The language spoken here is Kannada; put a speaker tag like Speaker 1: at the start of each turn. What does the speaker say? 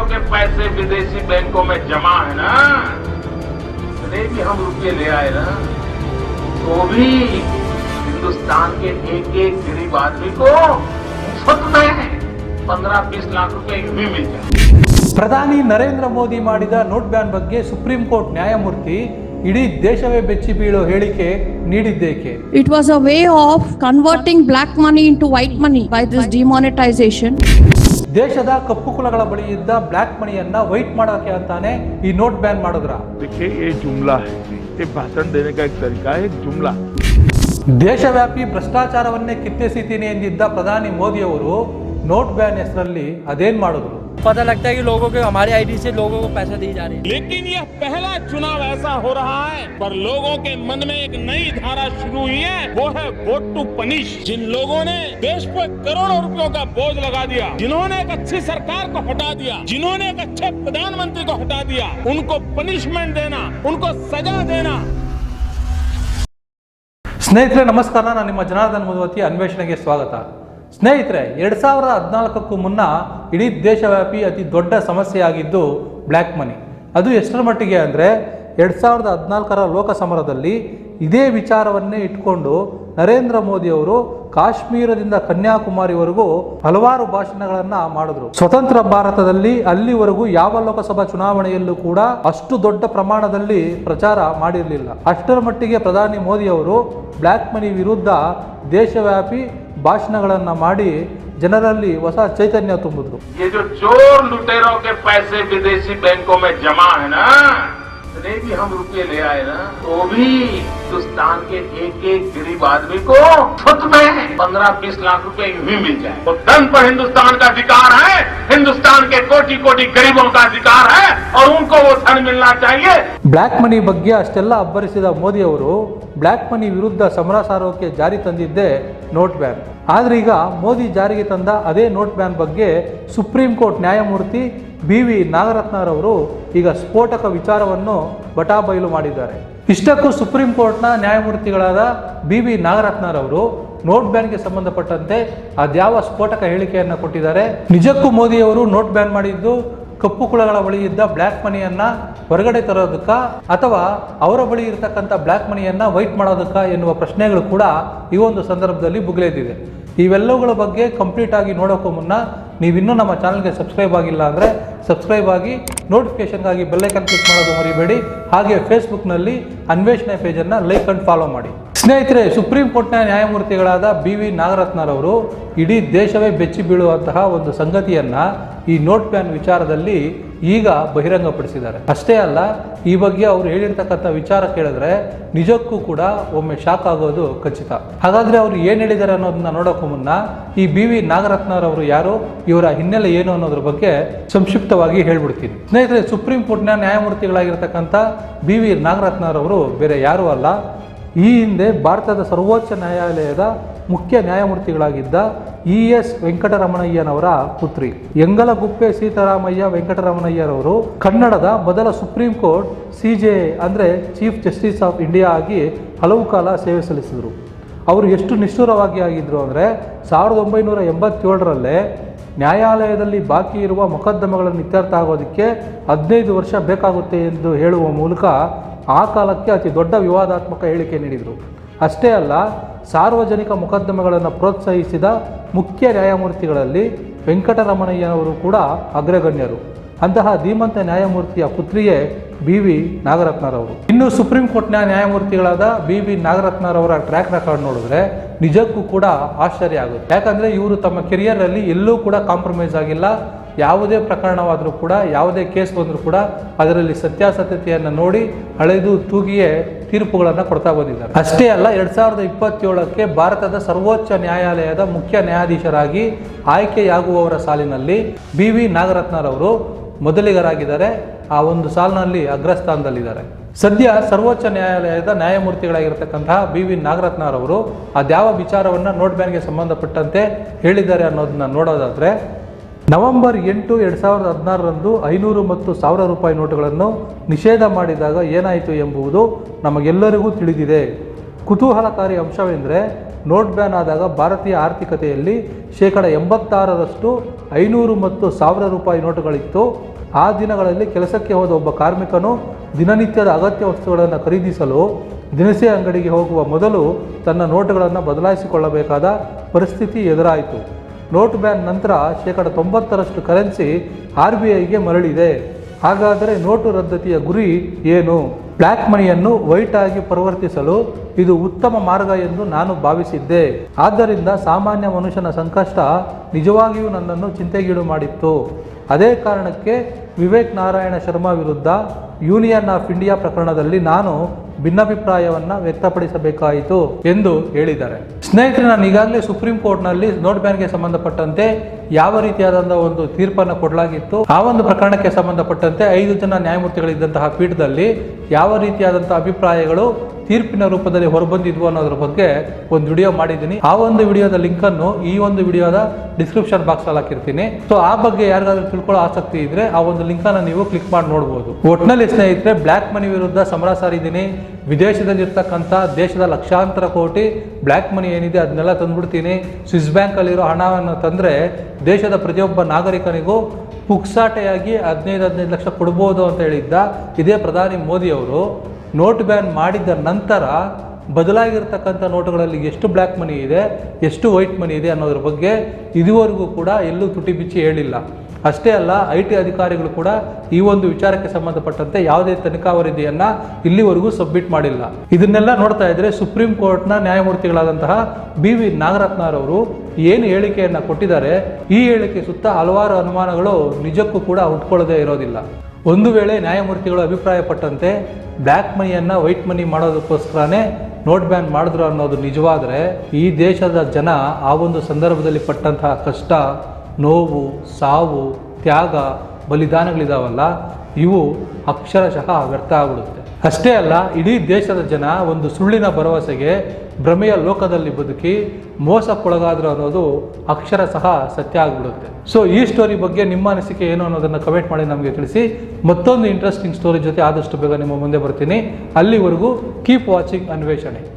Speaker 1: लुटेरों के पैसे विदेशी बैंकों में जमा है ना इतने भी हम रुपये ले आए ना तो भी हिंदुस्तान के एक एक गरीब आदमी को मुफ्त में पंद्रह बीस लाख रुपए यूं ही मिल जाए
Speaker 2: ಪ್ರಧಾನಿ ನರೇಂದ್ರ ಮೋದಿ ಮಾಡಿದ ನೋಟ್ ಬ್ಯಾನ್ ಬಗ್ಗೆ ಸುಪ್ರೀಂ ಕೋರ್ಟ್ ನ್ಯಾಯಮೂರ್ತಿ ಇಡೀ ದೇಶವೇ ಬೆಚ್ಚಿ ಬೀಳೋ ಹೇಳಿಕೆ ನೀಡಿದ್ದೇಕೆ
Speaker 3: It was a way of converting black money into white money by this demonetization.
Speaker 2: ದೇಶದ ಕಪ್ಪು ಕುಲಗಳ ಬಳಿ ಇದ್ದ ಬ್ಲ್ಯಾಕ್ ಮನಿಯನ್ನ ವೈಟ್ ಮಾಡೋಕೆ ಅಂತಾನೆ ಈ ನೋಟ್ ಬ್ಯಾನ್ ಮಾಡಿದ್ರ.
Speaker 4: ಜುಮ್ಲಾ ಭಾಷಣ ಜುಮ್ಲಾ
Speaker 2: ದೇಶವ್ಯಾಪಿ ಭ್ರಷ್ಟಾಚಾರವನ್ನೇ ಕಿತ್ತೆಸಿತೀನಿ ಎಂದಿದ್ದ ಪ್ರಧಾನಿ ಮೋದಿಯವರು ನೋಟ್ ಬ್ಯಾನ್ ಹೆಸರಲ್ಲಿ ಅದೇನ್ ಮಾಡಿದ್ರು?
Speaker 5: पता लगता है कि लोगों के हमारे आईडी से लोगों को पैसा दिए जा रहे हैं
Speaker 6: लेकिन यह पहला चुनाव ऐसा हो रहा है पर लोगों के मन में एक नई धारा शुरू हुई है वो है वोट टू पनिश जिन लोगों ने देश पर करोड़ों रुपयों का बोझ लगा दिया जिन्होंने एक अच्छी सरकार को हटा दिया जिन्होंने एक अच्छे प्रधानमंत्री को हटा दिया उनको पनिशमेंट देना उनको सजा देना
Speaker 2: ಸ್ನೇಹಿತರೆ ನಮಸ್ಕಾರ ನಾನು ನಿಮ್ಮ ಜನಾರ್ದನ್ ಮುದುವತಿ ಅನ್ವೇಷಣೆಗೆ ಸ್ವಾಗತ ಸ್ನೇಹಿತರೆ, ಎರಡು ಸಾವಿರದ ಹದಿನಾಲ್ಕಕ್ಕೂ ಮುನ್ನ ಇಡೀ ದೇಶವ್ಯಾಪಿ ಅತಿ ದೊಡ್ಡ ಸಮಸ್ಯೆಯಾಗಿದ್ದು ಬ್ಲ್ಯಾಕ್ ಮನಿ. ಅದು ಎಷ್ಟರ ಮಟ್ಟಿಗೆ ಅಂದರೆ ಎರಡು ಸಾವಿರದ ಹದಿನಾಲ್ಕರ ಲೋಕಸಮರದಲ್ಲಿ ಇದೇ ವಿಚಾರವನ್ನೇ ಇಟ್ಕೊಂಡು ನರೇಂದ್ರ ಮೋದಿ ಅವರು ಕಾಶ್ಮೀರದಿಂದ ಕನ್ಯಾಕುಮಾರಿವರೆಗೂ ಹಲವಾರು ಭಾಷಣಗಳನ್ನು ಮಾಡಿದ್ರು. ಸ್ವತಂತ್ರ ಭಾರತದಲ್ಲಿ ಅಲ್ಲಿವರೆಗೂ ಯಾವ ಲೋಕಸಭಾ ಚುನಾವಣೆಯಲ್ಲೂ ಕೂಡ ಅಷ್ಟು ದೊಡ್ಡ ಪ್ರಮಾಣದಲ್ಲಿ ಪ್ರಚಾರ ಮಾಡಿರಲಿಲ್ಲ. ಅಷ್ಟರ ಮಟ್ಟಿಗೆ ಪ್ರಧಾನಿ ಮೋದಿ ಅವರು ಬ್ಲ್ಯಾಕ್ ಮನಿ ವಿರುದ್ಧ ದೇಶವ್ಯಾಪಿ ಭಾಷಣಗಳನ್ನ ಮಾಡಿ ಜನರಲ್ಲಿ ಹೊಸ ಚೈತನ್ಯ ತುಂಬಿದ್ರು
Speaker 1: ये जो चोर लुटेरों के पैसे विदेशी बैंकों में जमा है ना इतने भी हम रुपये ले आए ना तो भी हिंदुस्तान के एक एक गरीब आदमी को मुफ्त में पंद्रह बीस लाख रुपए यूं ही मिल जाए तो धन पर हिंदुस्तान का अधिकार है हिंदुस्तान के कोटि कोटि गरीबों का अधिकार है और उनको वो धन मिलना चाहिए
Speaker 2: ಬ್ಲ್ಯಾಕ್ ಮನಿ ಬಗ್ಗೆ ಅಷ್ಟೆಲ್ಲ ಅಬ್ಬರಿಸಿದ ಮೋದಿ ಅವರು ಬ್ಲ್ಯಾಕ್ ಮನಿ ವಿರುದ್ಧ ಸಮರ ಸಾರೋಕೆ ಜಾರಿ ತಂದಿದ್ದೇ ನೋಟ್ ಬ್ಯಾನ್. ಆದರೆ ಈಗ ಮೋದಿ ಜಾರಿಗೆ ತಂದ ಅದೇ ನೋಟ್ ಬ್ಯಾನ್ ಬಗ್ಗೆ ಸುಪ್ರೀಂ ಕೋರ್ಟ್ ನ್ಯಾಯಮೂರ್ತಿ ಬಿ ವಿ ನಾಗರತ್ನರವರು ಈಗ ಸ್ಫೋಟಕ ವಿಚಾರವನ್ನು ಬಟಾಬಯಲು ಮಾಡಿದ್ದಾರೆ. ಇಷ್ಟಕ್ಕೂ ಸುಪ್ರೀಂ ಕೋರ್ಟ್ನ ನ್ಯಾಯಮೂರ್ತಿಗಳಾದ ಬಿ ವಿ ನಾಗರತ್ನರವರು ನೋಟ್ ಬ್ಯಾನ್ಗೆ ಸಂಬಂಧಪಟ್ಟಂತೆ ಅದ್ಯಾವ ಸ್ಫೋಟಕ ಹೇಳಿಕೆಯನ್ನು ಕೊಟ್ಟಿದ್ದಾರೆ, ನಿಜಕ್ಕೂ ಮೋದಿಯವರು ನೋಟ್ ಬ್ಯಾನ್ ಮಾಡಿದ್ದು ಕಪ್ಪು ಕುಳಗಳ ಬಳಿ ಇದ್ದ ಬ್ಲ್ಯಾಕ್ ಮನಿಯನ್ನ ಹೊರಗಡೆ ತರೋದಕ್ಕ ಅಥವಾ ಅವರ ಬಳಿ ಇರತಕ್ಕಂಥ ಬ್ಲ್ಯಾಕ್ ಮನಿಯನ್ನ ವೈಟ್ ಮಾಡೋದಕ್ಕ ಎನ್ನುವ ಪ್ರಶ್ನೆಗಳು ಕೂಡ ಈ ಒಂದು ಸಂದರ್ಭದಲ್ಲಿ ಬುಗ್ಲೆದ್ದಿದೆ ಇವೆಲ್ಲವುಗಳ ಬಗ್ಗೆ ಕಂಪ್ಲೀಟ್ ಆಗಿ ನೋಡೋಕ್ಕೂ ಮುನ್ನ ನೀವಿನ್ನೂ ನಮ್ಮ ಚಾನಲ್ಗೆ ಸಬ್ಸ್ಕ್ರೈಬ್ ಆಗಿಲ್ಲ ಅಂದರೆ ಸಬ್ಸ್ಕ್ರೈಬ್ ಆಗಿ ನೋಟಿಫಿಕೇಶನ್ಗಾಗಿ ಬೆಲ್ಲೈಕನ್ ಕ್ಲಿಕ್ ಮಾಡೋದು ಮರಿಬೇಡಿ. ಹಾಗೆ ಫೇಸ್ಬುಕ್ನಲ್ಲಿ ಅನ್ವೇಷಣೆ ಪೇಜನ್ನು ಲೈಕ್ ಅಂಡ್ ಫಾಲೋ ಮಾಡಿ. ಸ್ನೇಹಿತರೆ, ಸುಪ್ರೀಂ ಕೋರ್ಟ್ನ ನ್ಯಾಯಮೂರ್ತಿಗಳಾದ ಬಿ ವಿ ನಾಗರತ್ನರವರು ಇಡೀ ದೇಶವೇ ಬೆಚ್ಚಿ ಬೀಳುವಂತಹ ಒಂದು ಸಂಗತಿಯನ್ನು ಈ ನೋಟ್ ಪ್ಯಾನ್ ವಿಚಾರದಲ್ಲಿ ಈಗ ಬಹಿರಂಗಪಡಿಸಿದ್ದಾರೆ. ಅಷ್ಟೇ ಅಲ್ಲ, ಈ ಬಗ್ಗೆ ಅವರು ಹೇಳಿರ್ತಕ್ಕಂಥ ವಿಚಾರ ಕೇಳಿದ್ರೆ ನಿಜಕ್ಕೂ ಕೂಡ ಒಮ್ಮೆ ಶಾಕ್ ಆಗೋದು ಖಚಿತ. ಹಾಗಾದರೆ ಅವರು ಏನು ಹೇಳಿದ್ದಾರೆ ಅನ್ನೋದನ್ನ ನೋಡೋಕ್ಕೂ ಮುನ್ನ ಈ ಬಿ ವಿ ನಾಗರತ್ನರವರು ಯಾರು, ಇವರ ಹಿನ್ನೆಲೆ ಏನು ಅನ್ನೋದ್ರ ಬಗ್ಗೆ ಸಂಕ್ಷಿಪ್ತವಾಗಿ ಹೇಳ್ಬಿಡ್ತೀನಿ. ಸ್ನೇಹಿತರೆ, ಸುಪ್ರೀಂ ಕೋರ್ಟ್ನ ನ್ಯಾಯಮೂರ್ತಿಗಳಾಗಿರ್ತಕ್ಕಂಥ ಬಿ ವಿ ನಾಗರತ್ನರವರು ಬೇರೆ ಯಾರೂ ಅಲ್ಲ. ಈ ಹಿಂದೆ ಭಾರತದ ಸರ್ವೋಚ್ಚ ನ್ಯಾಯಾಲಯದ ಮುಖ್ಯ ನ್ಯಾಯಮೂರ್ತಿಗಳಾಗಿದ್ದ ಇ ಎಸ್ ವೆಂಕಟರಮಣಯ್ಯನವರ ಪುತ್ರಿ. ಎಂಗಲಗುಪ್ಪೆ ಸೀತಾರಾಮಯ್ಯ ವೆಂಕಟರಮಣಯ್ಯರವರು ಕನ್ನಡದ ಮೊದಲ ಸುಪ್ರೀಂ ಕೋರ್ಟ್ ಸಿ ಜೆ ಅಂದರೆ ಚೀಫ್ ಜಸ್ಟಿಸ್ ಆಫ್ ಇಂಡಿಯಾ ಆಗಿ ಹಲವು ಕಾಲ ಸೇವೆ ಸಲ್ಲಿಸಿದರು. ಅವರು ಎಷ್ಟು ನಿಷ್ಠುರವಾಗಿ ಆಗಿದ್ರು ಅಂದರೆ ಸಾವಿರದ ಒಂಬೈನೂರ ಎಂಬತ್ತೇಳರಲ್ಲೇ ನ್ಯಾಯಾಲಯದಲ್ಲಿ ಬಾಕಿ ಇರುವ ಮೊಕದ್ದಮೆಗಳನ್ನು ಇತ್ಯರ್ಥ ಆಗೋದಕ್ಕೆ ಹದಿನೈದು ವರ್ಷ ಬೇಕಾಗುತ್ತೆ ಎಂದು ಹೇಳುವ ಮೂಲಕ ಆ ಕಾಲಕ್ಕೆ ಅತಿ ದೊಡ್ಡ ವಿವಾದಾತ್ಮಕ ಹೇಳಿಕೆ ನೀಡಿದರು. ಅಷ್ಟೇ ಅಲ್ಲ, ಸಾರ್ವಜನಿಕ ಮೊಕದ್ದಮೆಗಳನ್ನು ಪ್ರೋತ್ಸಾಹಿಸಿದ ಮುಖ್ಯ ನ್ಯಾಯಮೂರ್ತಿಗಳಲ್ಲಿ ವೆಂಕಟರಮಣಯ್ಯನವರು ಕೂಡ ಅಗ್ರಗಣ್ಯರು. ಅಂತಹ ಧೀಮಂತ ನ್ಯಾಯಮೂರ್ತಿಯ ಪುತ್ರಿಯೇ ಬಿ ವಿ ನಾಗರತ್ನರವರು. ಇನ್ನು ಸುಪ್ರೀಂ ಕೋರ್ಟ್ನ ನ್ಯಾಯಮೂರ್ತಿಗಳಾದ ಬಿ ವಿ ನಾಗರತ್ನರವರ ಟ್ರ್ಯಾಕ್ ರೆಕಾರ್ಡ್ ನೋಡಿದ್ರೆ ನಿಜಕ್ಕೂ ಕೂಡ ಆಶ್ಚರ್ಯ ಆಗುತ್ತೆ. ಯಾಕಂದ್ರೆ ಇವರು ತಮ್ಮ ಕೆರಿಯರಲ್ಲಿ ಎಲ್ಲೂ ಕೂಡ ಕಾಂಪ್ರಮೈಸ್ ಆಗಿಲ್ಲ. ಯಾವುದೇ ಪ್ರಕರಣವಾದರೂ ಕೂಡ, ಯಾವುದೇ ಕೇಸ್ ಬಂದರೂ ಕೂಡ ಅದರಲ್ಲಿ ಸತ್ಯಾಸತ್ಯತೆಯನ್ನು ನೋಡಿ ಹಳೆದು ತೂಗಿಯೇ ತೀರ್ಪುಗಳನ್ನು ಕೊಡ್ತಾ ಬಂದಿದ್ದಾರೆ. ಅಷ್ಟೇ ಅಲ್ಲ, ಎರಡ್ ಸಾವಿರದ ಇಪ್ಪತ್ತೇಳಕ್ಕೆ ಭಾರತದ ಸರ್ವೋಚ್ಚ ನ್ಯಾಯಾಲಯದ ಮುಖ್ಯ ನ್ಯಾಯಾಧೀಶರಾಗಿ ಆಯ್ಕೆಯಾಗುವವರ ಸಾಲಿನಲ್ಲಿ ಬಿ ವಿ ನಾಗರತ್ನರವರು ಮೊದಲಿಗರಾಗಿದ್ದಾರೆ. ಆ ಒಂದು ಸಾಲಿನಲ್ಲಿ ಅಗ್ರಸ್ಥಾನದಲ್ಲಿದ್ದಾರೆ. ಸದ್ಯ ಸರ್ವೋಚ್ಚ ನ್ಯಾಯಾಲಯದ ನ್ಯಾಯಮೂರ್ತಿಗಳಾಗಿರ್ತಕ್ಕಂತಹ ಬಿ ವಿ ನಾಗರತ್ನರವರು ಅದ್ಯಾವ ವಿಚಾರವನ್ನು ನೋಟ್ ಬ್ಯಾನ್ಗೆ ಸಂಬಂಧಪಟ್ಟಂತೆ ಹೇಳಿದ್ದಾರೆ ಅನ್ನೋದನ್ನ ನೋಡೋದಾದ್ರೆ ನವೆಂಬರ್ ಎಂಟು ಎರಡು ಸಾವಿರದ ಹದಿನಾರರಂದು ಐನೂರು ಮತ್ತು ಸಾವಿರ ರೂಪಾಯಿ ನೋಟುಗಳನ್ನು ನಿಷೇಧ ಮಾಡಿದಾಗ ಏನಾಯಿತು ಎಂಬುದು ನಮಗೆಲ್ಲರಿಗೂ ತಿಳಿದಿದೆ. ಕುತೂಹಲಕಾರಿ ಅಂಶವೆಂದರೆ, ನೋಟ್ ಬ್ಯಾನ್ ಆದಾಗ ಭಾರತೀಯ ಆರ್ಥಿಕತೆಯಲ್ಲಿ ಶೇಕಡ ಎಂಬತ್ತಾರರಷ್ಟು ಐನೂರು ಮತ್ತು ಸಾವಿರ ರೂಪಾಯಿ ನೋಟುಗಳಿತ್ತು. ಆ ದಿನಗಳಲ್ಲಿ ಕೆಲಸಕ್ಕೆ ಹೋದ ಒಬ್ಬ ಕಾರ್ಮಿಕನು ದಿನನಿತ್ಯದ ಅಗತ್ಯ ವಸ್ತುಗಳನ್ನು ಖರೀದಿಸಲು ದಿನಸಿ ಅಂಗಡಿಗೆ ಹೋಗುವ ಮೊದಲು ತನ್ನ ನೋಟುಗಳನ್ನು ಬದಲಾಯಿಸಿಕೊಳ್ಳಬೇಕಾದ ಪರಿಸ್ಥಿತಿ ಎದುರಾಯಿತು. ನೋಟ್ ಬ್ಯಾನ್ ನಂತರ ಶೇಕಡ ತೊಂಬತ್ತರಷ್ಟು ಕರೆನ್ಸಿ ಆರ್ ಬಿ ಐಗೆ ಮರಳಿದೆ. ಹಾಗಾದರೆ ನೋಟು ರದ್ದತಿಯ ಗುರಿ ಏನು? ಬ್ಲ್ಯಾಕ್ ಮನಿಯನ್ನು ವೈಟ್ ಆಗಿ ಪರಿವರ್ತಿಸಲು ಇದು ಉತ್ತಮ ಮಾರ್ಗ ಎಂದು ನಾನು ಭಾವಿಸಿದ್ದೆ. ಆದ್ದರಿಂದ ಸಾಮಾನ್ಯ ಮನುಷ್ಯನ ಸಂಕಷ್ಟ ನಿಜವಾಗಿಯೂ ನನ್ನನ್ನು ಚಿಂತೆಗೀಡು ಮಾಡಿತ್ತು. ಅದೇ ಕಾರಣಕ್ಕೆ ವಿವೇಕ್ ನಾರಾಯಣ ಶರ್ಮಾ ವಿರುದ್ಧ ಯೂನಿಯನ್ ಆಫ್ ಇಂಡಿಯಾ ಪ್ರಕರಣದಲ್ಲಿ ನಾನು ಭಿನ್ನಾಭಿಪ್ರಾಯವನ್ನು ವ್ಯಕ್ತಪಡಿಸಬೇಕಾಯಿತು ಎಂದು ಹೇಳಿದ್ದಾರೆ. ಸ್ನೇಹಿತರೆ, ನಾನು ಈಗಾಗಲೇ ಸುಪ್ರೀಂ ಕೋರ್ಟ್ನಲ್ಲಿ ನೋಟ್ ಬ್ಯಾನ್ಗೆ ಸಂಬಂಧಪಟ್ಟಂತೆ ಯಾವ ರೀತಿಯಾದಂಥ ಒಂದು ತೀರ್ಪನ್ನು ಕೊಡಲಾಗಿತ್ತು, ಆ ಒಂದು ಪ್ರಕರಣಕ್ಕೆ ಸಂಬಂಧಪಟ್ಟಂತೆ ಐದು ಜನ ನ್ಯಾಯಮೂರ್ತಿಗಳಿದ್ದಂತಹ ಪೀಠದಲ್ಲಿ ಯಾವ ರೀತಿಯಾದಂಥ ಅಭಿಪ್ರಾಯಗಳು ತೀರ್ಪಿನ ರೂಪದಲ್ಲಿ ಹೊರಬಂದಿದ್ವು ಅನ್ನೋದ್ರ ಬಗ್ಗೆ ಒಂದು ವಿಡಿಯೋ ಮಾಡಿದ್ದೀನಿ. ಆ ಒಂದು ವಿಡಿಯೋದ ಲಿಂಕ್ ಅನ್ನು ಈ ಒಂದು ವಿಡಿಯೋದ ಡಿಸ್ಕ್ರಿಪ್ಷನ್ ಬಾಕ್ಸ್ ಅಲ್ಲಿ ಹಾಕಿರ್ತೀನಿ. ಸೊ ಆ ಬಗ್ಗೆ ಯಾರಿಗಾದ್ರೂ ತಿಳ್ಕೊಳ್ಳೋ ಆಸಕ್ತಿ ಇದ್ರೆ ಆ ಒಂದು ಲಿಂಕ್ ಅನ್ನು ನೀವು ಕ್ಲಿಕ್ ಮಾಡಿ ನೋಡಬಹುದು ಒಟ್ನಲ್ಲಿ ಸ್ನೇಹಿತರೆ ಬ್ಲ್ಯಾಕ್ ಮನಿ ವಿರುದ್ಧ ಸಮರ ಸಾರಿದ್ದೀನಿ. ವಿದೇಶದಲ್ಲಿರ್ತಕ್ಕಂಥ ದೇಶದ ಲಕ್ಷಾಂತರ ಕೋಟಿ ಬ್ಲ್ಯಾಕ್ ಮನಿ ಏನಿದೆ ಅದನ್ನೆಲ್ಲ ತಂದ್ಬಿಡ್ತೀನಿ. ಸ್ವಿಸ್ ಬ್ಯಾಂಕಲ್ಲಿರೋ ಹಣವನ್ನು ತಂದರೆ ದೇಶದ ಪ್ರತಿಯೊಬ್ಬ ನಾಗರಿಕನಿಗೂ ಪುಕ್ಸಾಟೆಯಾಗಿ ಹದಿನೈದು ಹದಿನೈದು ಲಕ್ಷ ಕೊಡ್ಬೋದು ಅಂತ ಹೇಳಿದ್ದ ಇದೇ ಪ್ರಧಾನಿ ಮೋದಿ ಅವರು ನೋಟ್ ಬ್ಯಾನ್ ಮಾಡಿದ ನಂತರ ಬದಲಾಗಿರ್ತಕ್ಕಂಥ ನೋಟುಗಳಲ್ಲಿ ಎಷ್ಟು ಬ್ಲ್ಯಾಕ್ ಮನಿ ಇದೆ, ಎಷ್ಟು ವೈಟ್ ಮನಿ ಇದೆ ಅನ್ನೋದ್ರ ಬಗ್ಗೆ ಇದುವರೆಗೂ ಕೂಡ ಎಲ್ಲೂ ತುಟಿ ಬಿಚ್ಚಿ ಹೇಳಿಲ್ಲ. ಅಷ್ಟೇ ಅಲ್ಲ, ಐ ಟಿ ಅಧಿಕಾರಿಗಳು ಕೂಡ ಈ ಒಂದು ವಿಚಾರಕ್ಕೆ ಸಂಬಂಧಪಟ್ಟಂತೆ ಯಾವುದೇ ತನಿಖಾ ವರದಿಯನ್ನ ಇಲ್ಲಿವರೆಗೂ ಸಬ್ಮಿಟ್ ಮಾಡಿಲ್ಲ. ಇದನ್ನೆಲ್ಲ ನೋಡ್ತಾ ಇದ್ದರೆ ಸುಪ್ರೀಂ ಕೋರ್ಟ್ನ ನ್ಯಾಯಮೂರ್ತಿಗಳಾದಂತಹ ಬಿ ವಿ ನಾಗರತ್ನರವರು ಏನು ಹೇಳಿಕೆಯನ್ನ ಕೊಟ್ಟಿದ್ದಾರೆ, ಈ ಹೇಳಿಕೆ ಸುತ್ತ ಹಲವಾರು ಅನುಮಾನಗಳು ನಿಜಕ್ಕೂ ಕೂಡ ಹುಟ್ಕೊಳ್ಳದೇ ಇರೋದಿಲ್ಲ. ಒಂದು ವೇಳೆ ನ್ಯಾಯಮೂರ್ತಿಗಳು ಅಭಿಪ್ರಾಯಪಟ್ಟಂತೆ ಬ್ಲ್ಯಾಕ್ ಮನಿಯನ್ನು ವೈಟ್ ಮನಿ ಮಾಡೋದಕ್ಕೋಸ್ಕರನೇ ನೋಟ್ ಬ್ಯಾನ್ ಮಾಡಿದ್ರು ಅನ್ನೋದು ನಿಜವಾದರೆ ಈ ದೇಶದ ಜನ ಆ ಒಂದು ಸಂದರ್ಭದಲ್ಲಿ ಪಟ್ಟಂತಹ ಕಷ್ಟ, ನೋವು, ಸಾವು, ತ್ಯಾಗ, ಬಲಿದಾನಗಳಿದಾವಲ್ಲ, ಇವು ಅಕ್ಷರಶಃ ವ್ಯರ್ಥ ಆಗ್ಬಿಡುತ್ತೆ. ಅಷ್ಟೇ ಅಲ್ಲ, ಇಡೀ ದೇಶದ ಜನ ಒಂದು ಸುಳ್ಳಿನ ಭರವಸೆಗೆ ಭ್ರಮೆಯ ಲೋಕದಲ್ಲಿ ಬದುಕಿ ಮೋಸಕ್ಕೊಳಗಾದ್ರು ಅನ್ನೋದು ಅಕ್ಷರ ಸಹ ಸತ್ಯ ಆಗ್ಬಿಡುತ್ತೆ. ಸೊ ಈ ಸ್ಟೋರಿ ಬಗ್ಗೆ ನಿಮ್ಮ ಅನಿಸಿಕೆ ಏನು ಅನ್ನೋದನ್ನು ಕಮೆಂಟ್ ಮಾಡಿ ನಮಗೆ ತಿಳಿಸಿ. ಮತ್ತೊಂದು ಇಂಟ್ರೆಸ್ಟಿಂಗ್ ಸ್ಟೋರಿ ಜೊತೆ ಆದಷ್ಟು ಬೇಗ ನಿಮ್ಮ ಮುಂದೆ ಬರ್ತೀನಿ. ಅಲ್ಲಿವರೆಗೂ ಕೀಪ್ ವಾಚಿಂಗ್ ಅನ್ವೇಷಣೆ